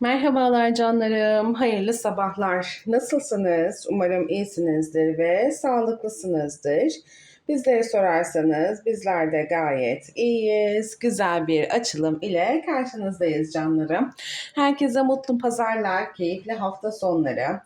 Merhabalar canlarım, hayırlı sabahlar. Nasılsınız? Umarım iyisinizdir ve sağlıklısınızdır. Bizleri sorarsanız bizler de gayet iyiyiz. Güzel bir açılım ile karşınızdayız canlarım. Herkese mutlu pazarlar, keyifli hafta sonları.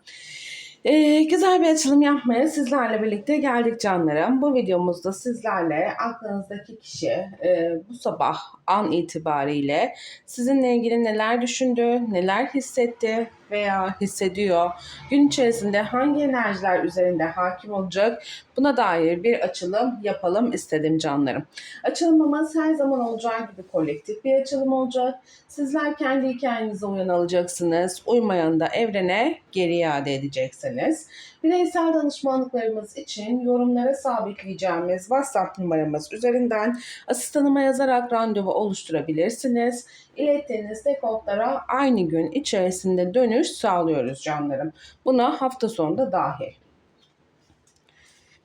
Ee, güzel bir açılım yapmaya sizlerle birlikte geldik canlarım. Bu videomuzda sizlerle aklınızdaki kişi e, bu sabah an itibariyle sizinle ilgili neler düşündü, neler hissetti veya hissediyor, gün içerisinde hangi enerjiler üzerinde hakim olacak buna dair bir açılım yapalım istedim canlarım. Açılımımız her zaman olacağı gibi kolektif bir açılım olacak. Sizler kendi hikayenize uyan alacaksınız. Uymayan da evrene geri iade edeceksiniz. Bireysel danışmanlıklarımız için yorumlara sabitleyeceğimiz WhatsApp numaramız üzerinden asistanıma yazarak randevu oluşturabilirsiniz. İlettiğiniz dekodlara aynı gün içerisinde dönüş sağlıyoruz canlarım. Buna hafta sonunda dahil.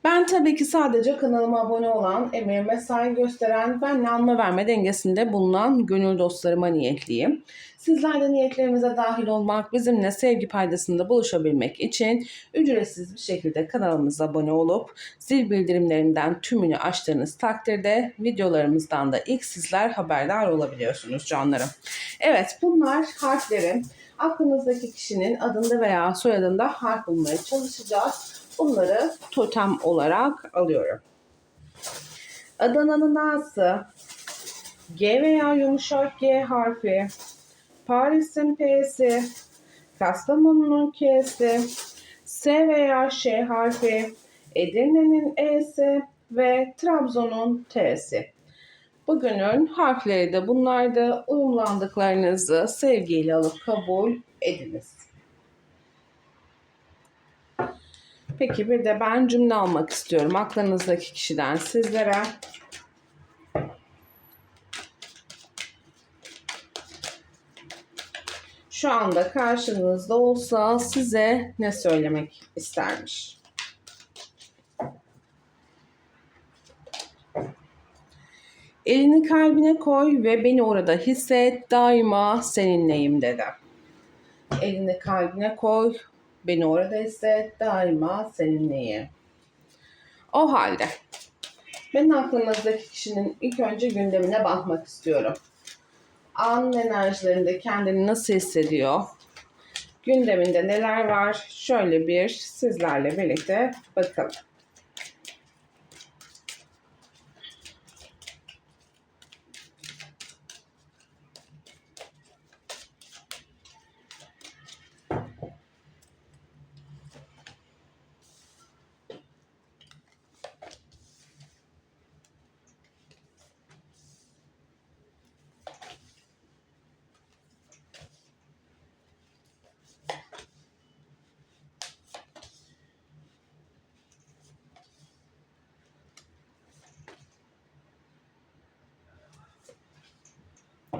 Ben tabii ki sadece kanalıma abone olan, emeğime saygı gösteren, benle alma verme dengesinde bulunan gönül dostlarıma niyetliyim. Sizler de niyetlerimize dahil olmak, bizimle sevgi paydasında buluşabilmek için ücretsiz bir şekilde kanalımıza abone olup zil bildirimlerinden tümünü açtığınız takdirde videolarımızdan da ilk sizler haberdar olabiliyorsunuz canlarım. Evet bunlar harflerin aklınızdaki kişinin adında veya soyadında harf bulmaya çalışacağız. Bunları totem olarak alıyorum. Adana'nın A'sı, G veya yumuşak G harfi, Paris'in P'si, Kastamonu'nun K'si, S veya Ş harfi, Edirne'nin E'si ve Trabzon'un T'si. Bugünün harfleri de bunlardı. Uyumlandıklarınızı sevgiyle alıp kabul ediniz. Peki bir de ben cümle almak istiyorum aklınızdaki kişiden sizlere. Şu anda karşınızda olsa size ne söylemek istermiş? Elini kalbine koy ve beni orada hisset. Daima seninleyim dedi. Elini kalbine koy, beni orada hisset. Daima seninleyim. O halde ben aklınızdaki kişinin ilk önce gündemine bakmak istiyorum. An enerjilerinde kendini nasıl hissediyor? Gündeminde neler var? Şöyle bir sizlerle birlikte bakalım.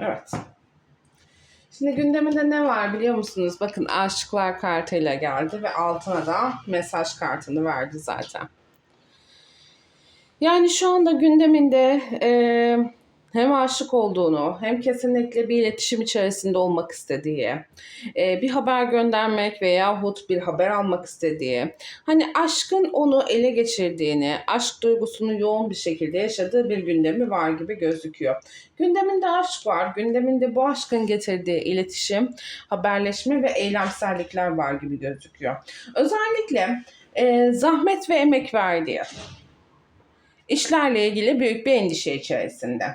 Evet. Şimdi gündeminde ne var biliyor musunuz? Bakın aşıklar kartıyla geldi ve altına da mesaj kartını verdi zaten. Yani şu anda gündeminde e, hem aşık olduğunu hem kesinlikle bir iletişim içerisinde olmak istediği, e, bir haber göndermek veyahut bir haber almak istediği, hani aşkın onu ele geçirdiğini, aşk duygusunu yoğun bir şekilde yaşadığı bir gündemi var gibi gözüküyor. Gündeminde aşk var, gündeminde bu aşkın getirdiği iletişim, haberleşme ve eylemsellikler var gibi gözüküyor. Özellikle e, zahmet ve emek verdiği, işlerle ilgili büyük bir endişe içerisinde.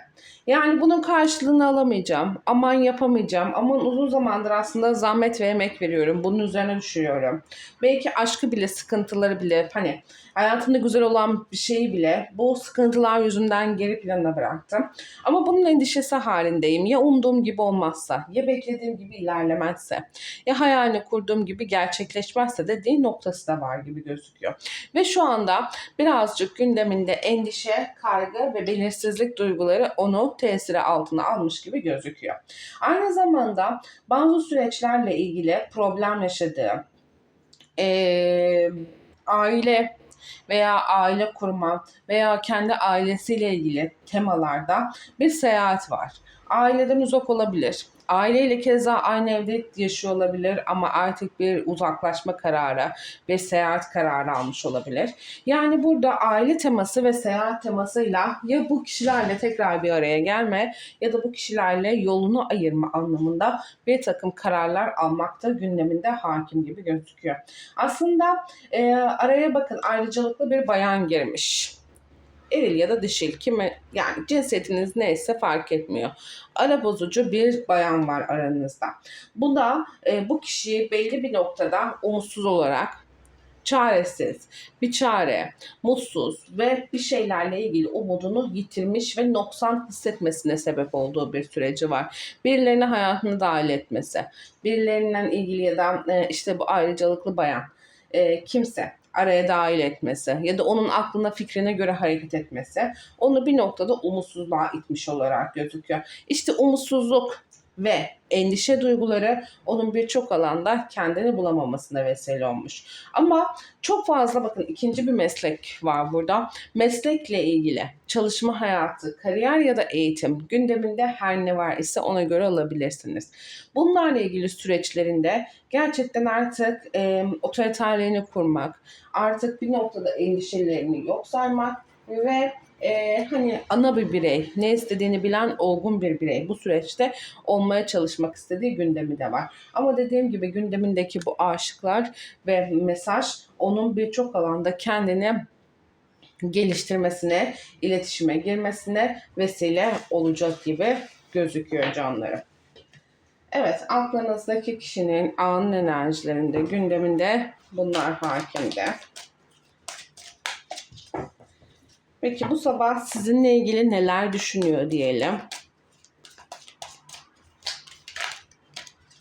Yani bunun karşılığını alamayacağım. Aman yapamayacağım. Aman uzun zamandır aslında zahmet ve emek veriyorum. Bunun üzerine düşünüyorum. Belki aşkı bile, sıkıntıları bile hani hayatımda güzel olan bir şeyi bile bu sıkıntılar yüzünden geri plana bıraktım. Ama bunun endişesi halindeyim. Ya umduğum gibi olmazsa, ya beklediğim gibi ilerlemezse, ya hayalini kurduğum gibi gerçekleşmezse dediği noktası da var gibi gözüküyor. Ve şu anda birazcık gündeminde endişe, kaygı ve belirsizlik duyguları onu tesiri altına almış gibi gözüküyor. Aynı zamanda bazı süreçlerle ilgili problem yaşadığı, ee, aile veya aile kurma veya kendi ailesiyle ilgili temalarda bir seyahat var. Aileden uzak olabilir. Aileyle keza aynı evde yaşıyor olabilir ama artık bir uzaklaşma kararı ve seyahat kararı almış olabilir. Yani burada aile teması ve seyahat temasıyla ya bu kişilerle tekrar bir araya gelme ya da bu kişilerle yolunu ayırma anlamında bir takım kararlar almakta gündeminde hakim gibi gözüküyor. Aslında e, araya bakın ayrıcalıklı bir bayan girmiş. Eril ya da dişil kimi yani cinsiyetiniz neyse fark etmiyor. Ara bozucu bir bayan var aranızda. Bu da e, bu kişiyi belli bir noktada umutsuz olarak çaresiz, bir çare, mutsuz ve bir şeylerle ilgili umudunu yitirmiş ve noksan hissetmesine sebep olduğu bir süreci var. Birilerine hayatını dahil etmesi, birilerinden ilgili ya da e, işte bu ayrıcalıklı bayan e, kimse araya dahil etmesi ya da onun aklına fikrine göre hareket etmesi onu bir noktada umutsuzluğa itmiş olarak gözüküyor. İşte umutsuzluk ve endişe duyguları onun birçok alanda kendini bulamamasına vesile olmuş. Ama çok fazla bakın ikinci bir meslek var burada. Meslekle ilgili çalışma hayatı, kariyer ya da eğitim gündeminde her ne var ise ona göre alabilirsiniz. Bunlarla ilgili süreçlerinde gerçekten artık e, otoriterliğini kurmak, artık bir noktada endişelerini yok saymak ve e, hani ana bir birey, ne istediğini bilen olgun bir birey bu süreçte olmaya çalışmak istediği gündemi de var. Ama dediğim gibi gündemindeki bu aşıklar ve mesaj onun birçok alanda kendini geliştirmesine, iletişime girmesine vesile olacak gibi gözüküyor canları. Evet, aklınızdaki kişinin anın enerjilerinde, gündeminde bunlar hakimde. Peki bu sabah sizinle ilgili neler düşünüyor diyelim.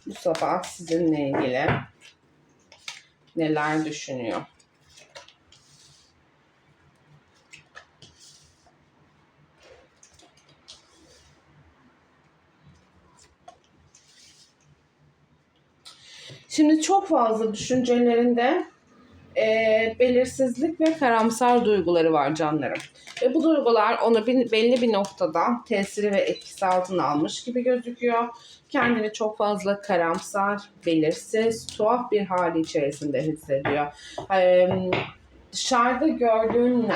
Bu sabah sizinle ilgili neler düşünüyor? Şimdi çok fazla düşüncelerinde e, belirsizlik ve karamsar duyguları var canlarım. Ve bu duygular onu bir, belli bir noktada tesiri ve etkisi altına almış gibi gözüküyor. Kendini çok fazla karamsar, belirsiz, tuhaf bir hali içerisinde hissediyor. E, dışarıda gördüğünle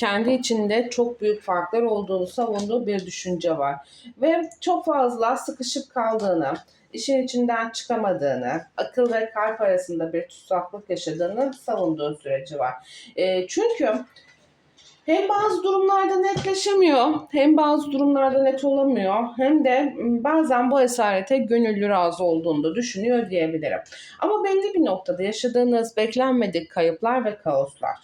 kendi içinde çok büyük farklar olduğunu savunduğu bir düşünce var. Ve çok fazla sıkışıp kaldığını, işin içinden çıkamadığını, akıl ve kalp arasında bir tutsaklık yaşadığını savunduğu süreci var. E, çünkü hem bazı durumlarda netleşemiyor, hem bazı durumlarda net olamıyor, hem de bazen bu esarete gönüllü razı olduğunu da düşünüyor diyebilirim. Ama belli bir noktada yaşadığınız beklenmedik kayıplar ve kaoslar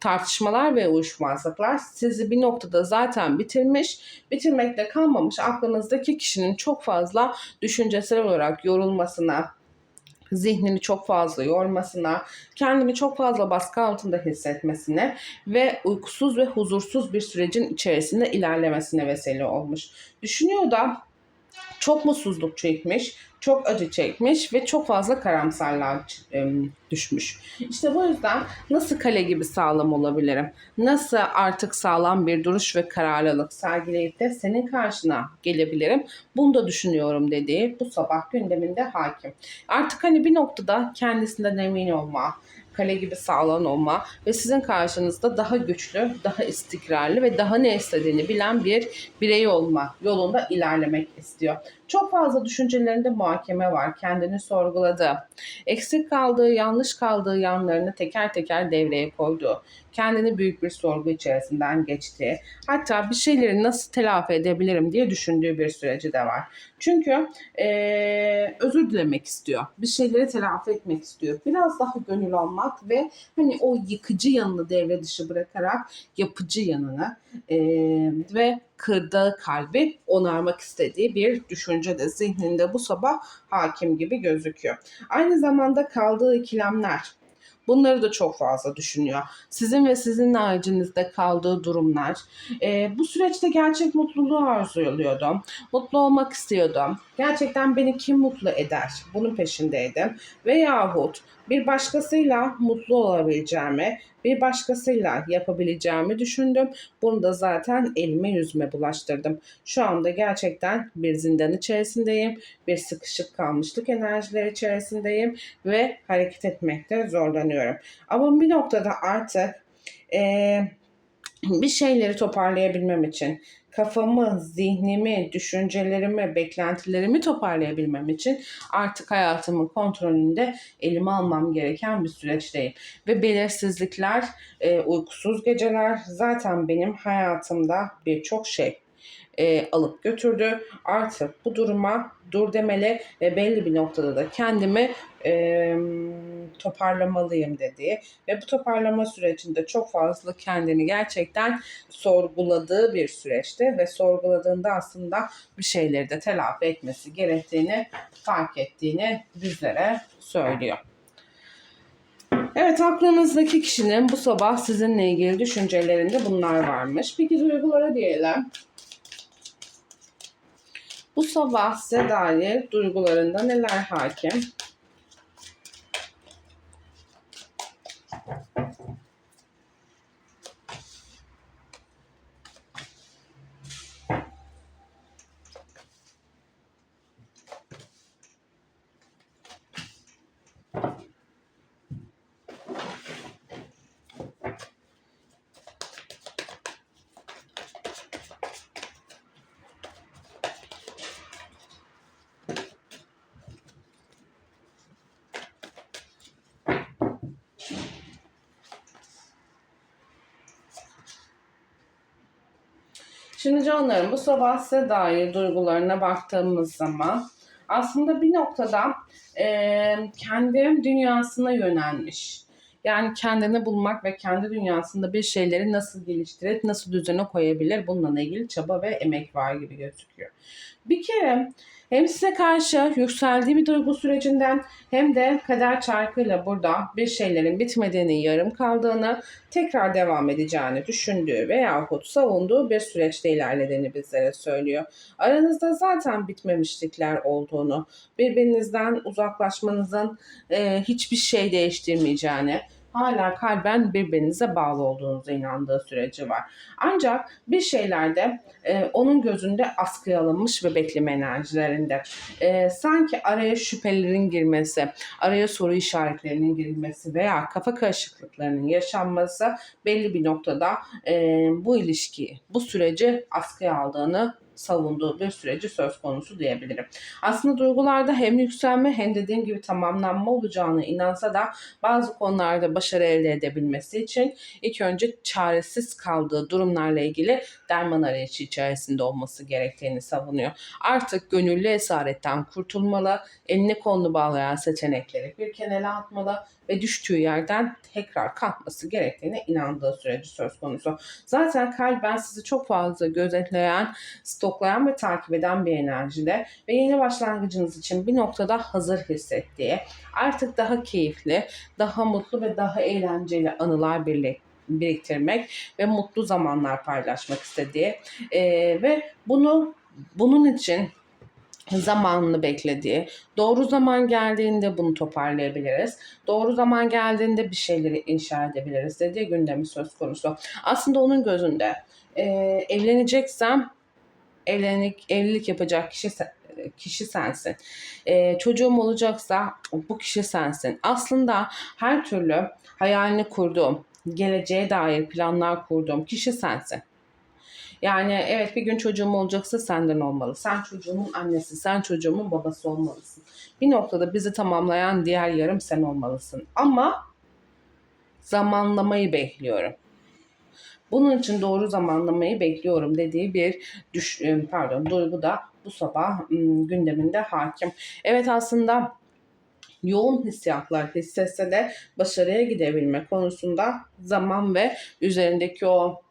tartışmalar ve uyuşmazlıklar sizi bir noktada zaten bitirmiş, bitirmekte kalmamış aklınızdaki kişinin çok fazla düşüncesel olarak yorulmasına, zihnini çok fazla yormasına, kendini çok fazla baskı altında hissetmesine ve uykusuz ve huzursuz bir sürecin içerisinde ilerlemesine vesile olmuş. Düşünüyor da çok mutsuzluk çekmiş, çok acı çekmiş ve çok fazla karamsarlığa düşmüş. İşte bu yüzden nasıl kale gibi sağlam olabilirim? Nasıl artık sağlam bir duruş ve kararlılık sergileyip de senin karşına gelebilirim? Bunu da düşünüyorum dediği bu sabah gündeminde hakim. Artık hani bir noktada kendisinden emin olma, kale gibi sağlam olma ve sizin karşınızda daha güçlü, daha istikrarlı ve daha ne istediğini bilen bir birey olma yolunda ilerlemek istiyor. Çok fazla düşüncelerinde muhakeme var. Kendini sorguladı. Eksik kaldığı, yanlış kaldığı yanlarını teker teker devreye koydu. Kendini büyük bir sorgu içerisinden geçti. Hatta bir şeyleri nasıl telafi edebilirim diye düşündüğü bir süreci de var. Çünkü ee, özür dilemek istiyor. Bir şeyleri telafi etmek istiyor. Biraz daha gönül almak ve hani o yıkıcı yanını devre dışı bırakarak yapıcı yanını ee, ve kırdığı kalbi onarmak istediği bir düşünce de zihninde bu sabah hakim gibi gözüküyor. Aynı zamanda kaldığı ikilemler, Bunları da çok fazla düşünüyor. Sizin ve sizin haricinizde kaldığı durumlar. E, bu süreçte gerçek mutluluğu arzuluyordu. Mutlu olmak istiyordum. Gerçekten beni kim mutlu eder? Bunun peşindeydim. Veyahut bir başkasıyla mutlu olabileceğimi, bir başkasıyla yapabileceğimi düşündüm. Bunu da zaten elime yüzüme bulaştırdım. Şu anda gerçekten bir zindan içerisindeyim. Bir sıkışık kalmışlık enerjileri içerisindeyim ve hareket etmekte zorlanıyorum. Ama bir noktada artık eee bir şeyleri toparlayabilmem için, kafamı, zihnimi, düşüncelerimi, beklentilerimi toparlayabilmem için artık hayatımın kontrolünde elime almam gereken bir süreçteyim. Ve belirsizlikler, e, uykusuz geceler zaten benim hayatımda birçok şey e, alıp götürdü. Artık bu duruma dur demeli ve belli bir noktada da kendimi e, toparlamalıyım dediği ve bu toparlama sürecinde çok fazla kendini gerçekten sorguladığı bir süreçti ve sorguladığında aslında bir şeyleri de telafi etmesi gerektiğini fark ettiğini bizlere söylüyor. Evet aklınızdaki kişinin bu sabah sizinle ilgili düşüncelerinde bunlar varmış. Peki duygulara diyelim. Bu sabah size dair duygularında neler hakim? Şimdi canlarım bu sabah size dair duygularına baktığımız zaman aslında bir noktada e, kendi dünyasına yönelmiş. Yani kendini bulmak ve kendi dünyasında bir şeyleri nasıl geliştirip nasıl düzene koyabilir bununla ilgili çaba ve emek var gibi gözüküyor. Bir kere hem size karşı yükseldiği bir duygu sürecinden hem de kader çarkıyla burada bir şeylerin bitmediğini, yarım kaldığını, tekrar devam edeceğini düşündüğü veyahut savunduğu bir süreçte ilerlediğini bizlere söylüyor. Aranızda zaten bitmemişlikler olduğunu, birbirinizden uzaklaşmanızın e, hiçbir şey değiştirmeyeceğini, hala kalben birbirinize bağlı olduğunuza inandığı süreci var. Ancak bir şeylerde e, onun gözünde askıya alınmış ve bekleme enerjilerinde. E, sanki araya şüphelerin girmesi, araya soru işaretlerinin girilmesi veya kafa karışıklıklarının yaşanması belli bir noktada e, bu ilişkiyi, bu süreci askıya aldığını savunduğu bir süreci söz konusu diyebilirim. Aslında duygularda hem yükselme hem dediğim gibi tamamlanma olacağını inansa da bazı konularda başarı elde edebilmesi için ilk önce çaresiz kaldığı durumlarla ilgili derman arayışı içerisinde olması gerektiğini savunuyor. Artık gönüllü esaretten kurtulmalı, elini kolunu bağlayan seçenekleri bir kenara atmalı ve düştüğü yerden tekrar kalkması gerektiğine inandığı süreci söz konusu. Zaten kalben sizi çok fazla gözetleyen, stoklayan ve takip eden bir enerjide ve yeni başlangıcınız için bir noktada hazır hissettiği, artık daha keyifli, daha mutlu ve daha eğlenceli anılar birlikte biriktirmek ve mutlu zamanlar paylaşmak istediği e, ve bunu bunun için zamanını beklediği, doğru zaman geldiğinde bunu toparlayabiliriz. Doğru zaman geldiğinde bir şeyleri inşa edebiliriz dediği gündemi söz konusu. Aslında onun gözünde e, evleneceksem evlilik, evlilik yapacak kişi kişi sensin. E, çocuğum olacaksa bu kişi sensin. Aslında her türlü hayalini kurduğum, geleceğe dair planlar kurduğum kişi sensin. Yani evet bir gün çocuğum olacaksa senden olmalı. Sen çocuğumun annesi, sen çocuğumun babası olmalısın. Bir noktada bizi tamamlayan diğer yarım sen olmalısın. Ama zamanlamayı bekliyorum. Bunun için doğru zamanlamayı bekliyorum dediği bir düş e, pardon duygu da bu sabah gündeminde hakim. Evet aslında yoğun hissiyatlar hissetse de başarıya gidebilme konusunda zaman ve üzerindeki o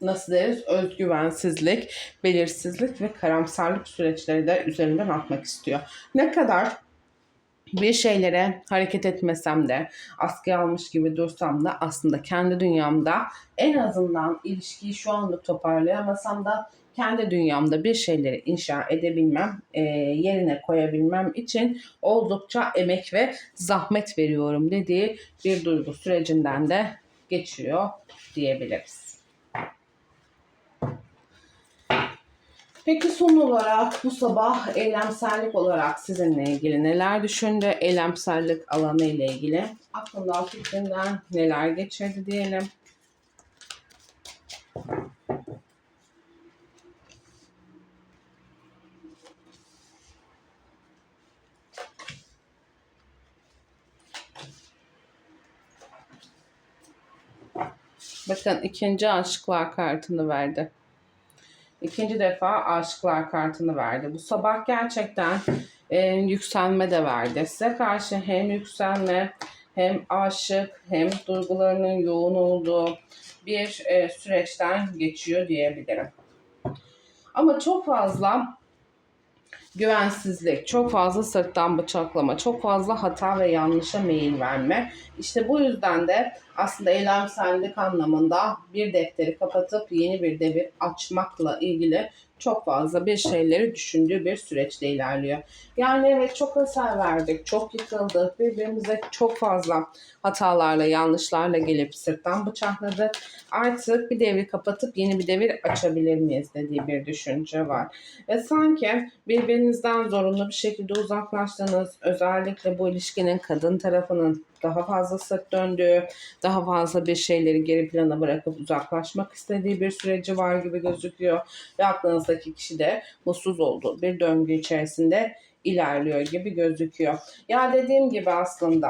nasıl deriz özgüvensizlik, belirsizlik ve karamsarlık süreçleri de üzerinden atmak istiyor. Ne kadar bir şeylere hareket etmesem de askıya almış gibi dursam da aslında kendi dünyamda en azından ilişkiyi şu anda toparlayamasam da kendi dünyamda bir şeyleri inşa edebilmem, e, yerine koyabilmem için oldukça emek ve zahmet veriyorum dediği bir duygu sürecinden de geçiyor diyebiliriz. Peki son olarak bu sabah eylemsellik olarak sizinle ilgili neler düşündü? Eylemsellik alanı ile ilgili aklından fikrinden neler geçirdi diyelim. Bakın ikinci aşıklar kartını verdi. İkinci defa aşıklar kartını verdi. Bu sabah gerçekten e, yükselme de verdi. Size karşı hem yükselme hem aşık hem duygularının yoğun olduğu bir e, süreçten geçiyor diyebilirim. Ama çok fazla güvensizlik, çok fazla sırttan bıçaklama, çok fazla hata ve yanlışa meyil verme. İşte bu yüzden de aslında eylemsellik anlamında bir defteri kapatıp yeni bir devir açmakla ilgili çok fazla bir şeyleri düşündüğü bir süreçte ilerliyor. Yani evet çok hasar verdik, çok yıkıldık, birbirimize çok fazla hatalarla, yanlışlarla gelip sırttan bıçakladık. Artık bir devri kapatıp yeni bir devir açabilir miyiz dediği bir düşünce var. Ve sanki birbirinizden zorunlu bir şekilde uzaklaştığınız, özellikle bu ilişkinin kadın tarafının daha fazla sırt döndüğü, daha fazla bir şeyleri geri plana bırakıp uzaklaşmak istediği bir süreci var gibi gözüküyor. Ve aklınızdaki kişi de mutsuz olduğu bir döngü içerisinde ilerliyor gibi gözüküyor. Ya dediğim gibi aslında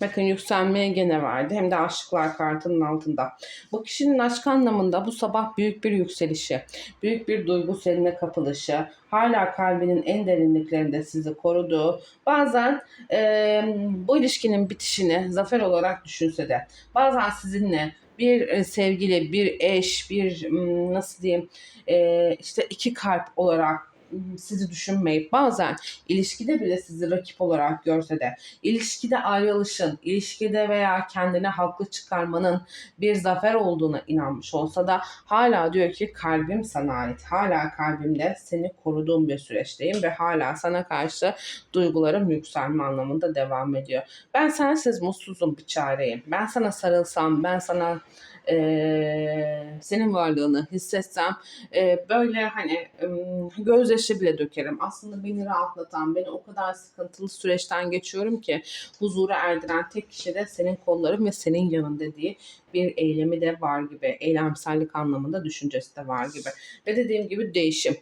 Bakın yükselmeye gene verdi. Hem de aşıklar kartının altında. Bu kişinin aşk anlamında bu sabah büyük bir yükselişi, büyük bir duygu seline kapılışı, hala kalbinin en derinliklerinde sizi koruduğu, bazen e, bu ilişkinin bitişini zafer olarak düşünse de, bazen sizinle bir e, sevgili, bir eş, bir nasıl diyeyim, e, işte iki kalp olarak sizi düşünmeyip bazen ilişkide bile sizi rakip olarak görse de ilişkide ayrılışın, ilişkide veya kendine haklı çıkarmanın bir zafer olduğuna inanmış olsa da hala diyor ki kalbim sana ait. Hala kalbimde seni koruduğum bir süreçteyim ve hala sana karşı duygularım yükselme anlamında devam ediyor. Ben sensiz mutsuzum bir çareyim. Ben sana sarılsam, ben sana e, senin varlığını hissetsem e, böyle hani gözyaşı bile dökerim. Aslında beni rahatlatan, beni o kadar sıkıntılı süreçten geçiyorum ki huzura erdiren tek kişi de senin kolların ve senin yanın dediği bir eylemi de var gibi. Eylemsellik anlamında düşüncesi de var gibi. Ve dediğim gibi değişim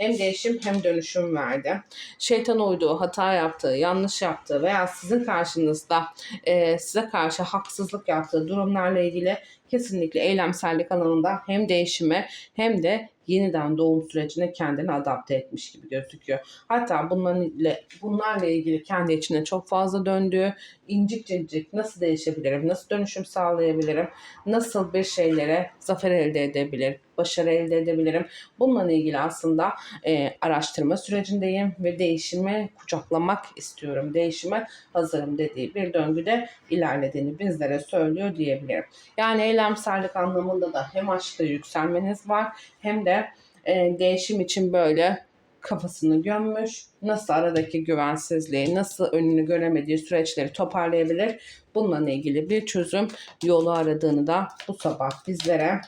hem değişim hem dönüşüm verdi. Şeytan uyduğu, hata yaptığı, yanlış yaptığı veya sizin karşınızda e, size karşı haksızlık yaptığı durumlarla ilgili kesinlikle eylemsellik alanında hem değişime hem de yeniden doğum sürecine kendini adapte etmiş gibi gözüküyor. Hatta bunlarla, bunlarla ilgili kendi içine çok fazla döndüğü, incik incik nasıl değişebilirim, nasıl dönüşüm sağlayabilirim, nasıl bir şeylere zafer elde edebilir, başarı elde edebilirim. Bununla ilgili aslında e, araştırma sürecindeyim ve değişimi kucaklamak istiyorum, değişime hazırım dediği bir döngüde ilerlediğini bizlere söylüyor diyebilirim. Yani eylemsellik anlamında da hem aşkta yükselmeniz var hem de e, değişim için böyle kafasını gömmüş. Nasıl aradaki güvensizliği, nasıl önünü göremediği süreçleri toparlayabilir? Bununla ilgili bir çözüm yolu aradığını da bu sabah bizlere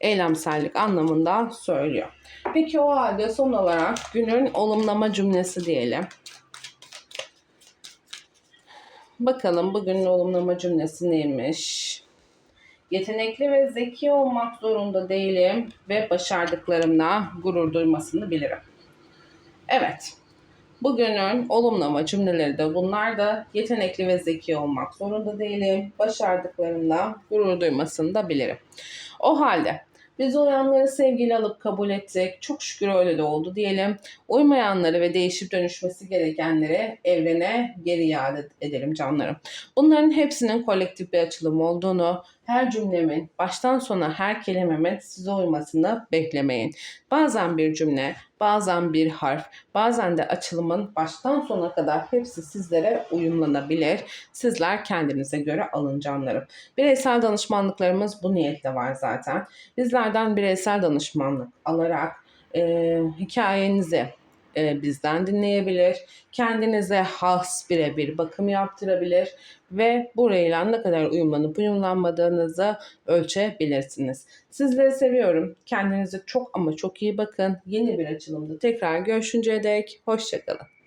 eylemsellik anlamında söylüyor. Peki o halde son olarak günün olumlama cümlesi diyelim. Bakalım bugünün olumlama cümlesi neymiş? Yetenekli ve zeki olmak zorunda değilim ve başardıklarımla gurur duymasını bilirim. Evet. Bugünün olumlama cümleleri de bunlar da yetenekli ve zeki olmak zorunda değilim. Başardıklarımla gurur duymasını da bilirim. O halde biz uyanları sevgiyle alıp kabul ettik. Çok şükür öyle de oldu diyelim. Uymayanları ve değişip dönüşmesi gerekenleri evrene geri iade edelim canlarım. Bunların hepsinin kolektif bir açılım olduğunu, her cümlemin baştan sona her kelimemin size uymasını beklemeyin. Bazen bir cümle bazen bir harf, bazen de açılımın baştan sona kadar hepsi sizlere uyumlanabilir. Sizler kendinize göre alın canlarım. Bireysel danışmanlıklarımız bu niyetle var zaten. Bizlerden bireysel danışmanlık alarak e, hikayenizi e, bizden dinleyebilir. Kendinize has birebir bakım yaptırabilir ve burayla ne kadar uyumlanıp uyumlanmadığınızı ölçebilirsiniz. Sizleri seviyorum. Kendinize çok ama çok iyi bakın. Yeni bir açılımda tekrar görüşünceye dek hoşçakalın.